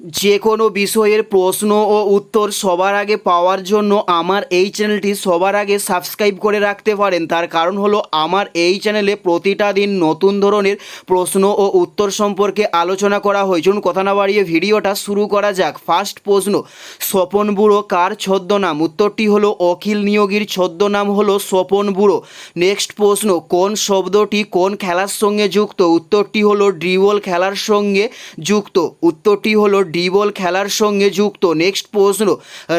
যে কোনো বিষয়ের প্রশ্ন ও উত্তর সবার আগে পাওয়ার জন্য আমার এই চ্যানেলটি সবার আগে সাবস্ক্রাইব করে রাখতে পারেন। তার কারণ হলো, আমার এই চ্যানেলে প্রতিটা দিন নতুন ধরনের প্রশ্ন ও উত্তর সম্পর্কে আলোচনা করা হয়। চলুন, কথা না বাড়িয়ে ভিডিওটা শুরু করা যাক। ফার্স্ট প্রশ্ন, স্বপন বুড়ো কার ছদ্মনাম? উত্তরটি হলো, অখিল নিয়োগীর ছদ্মনাম হলো স্বপন বুড়ো। নেক্সট প্রশ্ন, কোন শব্দটি কোন খেলার সঙ্গে যুক্ত? উত্তরটি হলো, ড্রিবল খেলার সঙ্গে যুক্ত। উত্তরটি হলো ডিবল খেলার সঙ্গে যুক্ত। নেক্সট প্রশ্ন,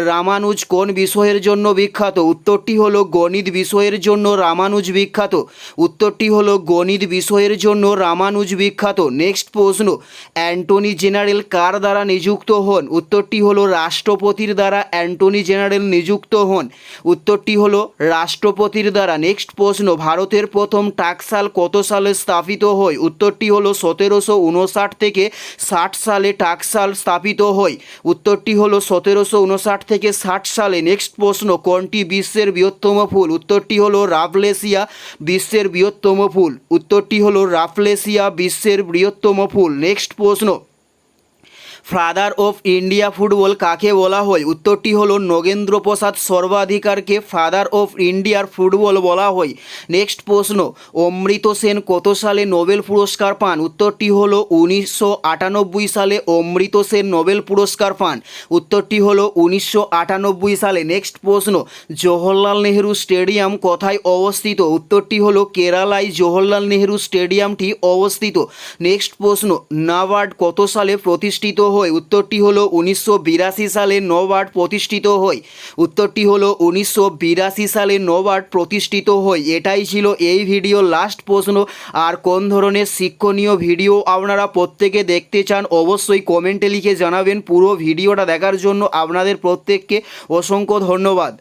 রামানুজ কোন বিষয়ের জন্য বিখ্যাত? উত্তরটি হলো গণিত বিষয়ের জন্য রামানুজ বিখ্যাত। উত্তরটি হলো গণিত বিষয়ের জন্য রামানুজ বিখ্যাত। নেক্সট প্রশ্ন, অ্যান্টনি জেনারেল কার দ্বারা নিযুক্ত হন? উত্তরটি হলো রাষ্ট্রপতির দ্বারা অ্যান্টনি জেনারেল নিযুক্ত হন। উত্তরটি হলো রাষ্ট্রপতির দ্বারা। নেক্সট প্রশ্ন, ভারতের প্রথম টাকসাল কত সালে স্থাপিত হয়? উত্তরটি হলো সতেরোশো উনষাট থেকে ষাট সালে টাকসাল স্থাপিত হয়। উত্তরটি হলো সতেরোশো উনষাট থেকে ষাট সালে নেক্সট প্রশ্ন, কোনটি বিশ্বের বৃহত্তম ফুল? উত্তরটি হল রাফলেসিয়া, বিশ্বের বৃহত্তম ফুল। উত্তরটি হল রাফলেসিয়া, বিশ্বের বৃহত্তম ফুল। নেক্সট প্রশ্ন ফাদার অফ ইন্ডিয়া ফুটবল কাকে বলা হয়? উত্তরটি হলো নগেন্দ্র প্রসাদ সর্বাধিকারকে ফাদার অফ ইন্ডিয়ার ফুটবল বলা হয়। নেক্সট প্রশ্ন, অমৃত সেন কত সালে নোবেল পুরস্কার পান? উত্তরটি হলো উনিশশো সালে অমৃত সেন নোবেল পুরস্কার পান। উত্তরটি হলো উনিশশো সালে। নেক্সট প্রশ্ন, জওহরলাল নেহেরু স্টেডিয়াম কোথায় অবস্থিত? উত্তরটি হলো কেরালায় জওহরলাল নেহেরু স্টেডিয়ামটি অবস্থিত। নেক্সট প্রশ্ন, নাবার্ড কত সালে প্রতিষ্ঠিত হয় উত্তরটি হলো উনিশশো বিরাশি সালে নবার্ড প্রতিষ্ঠিত হয় উত্তরটি হলো উনিশশো বিরাশি সালে নবার্ড প্রতিষ্ঠিত হয় এটাই ছিল এই ভিডিও লাস্ট প্রশ্ন। আর কোন ধরনের শিক্ষণীয় ভিডিও আপনারা প্রত্যেকে দেখতে চান, অবশ্যই কমেন্টে লিখে জানাবেন। পুরো ভিডিওটা দেখার জন্য আপনাদের প্রত্যেককে অসংখ্য ধন্যবাদ।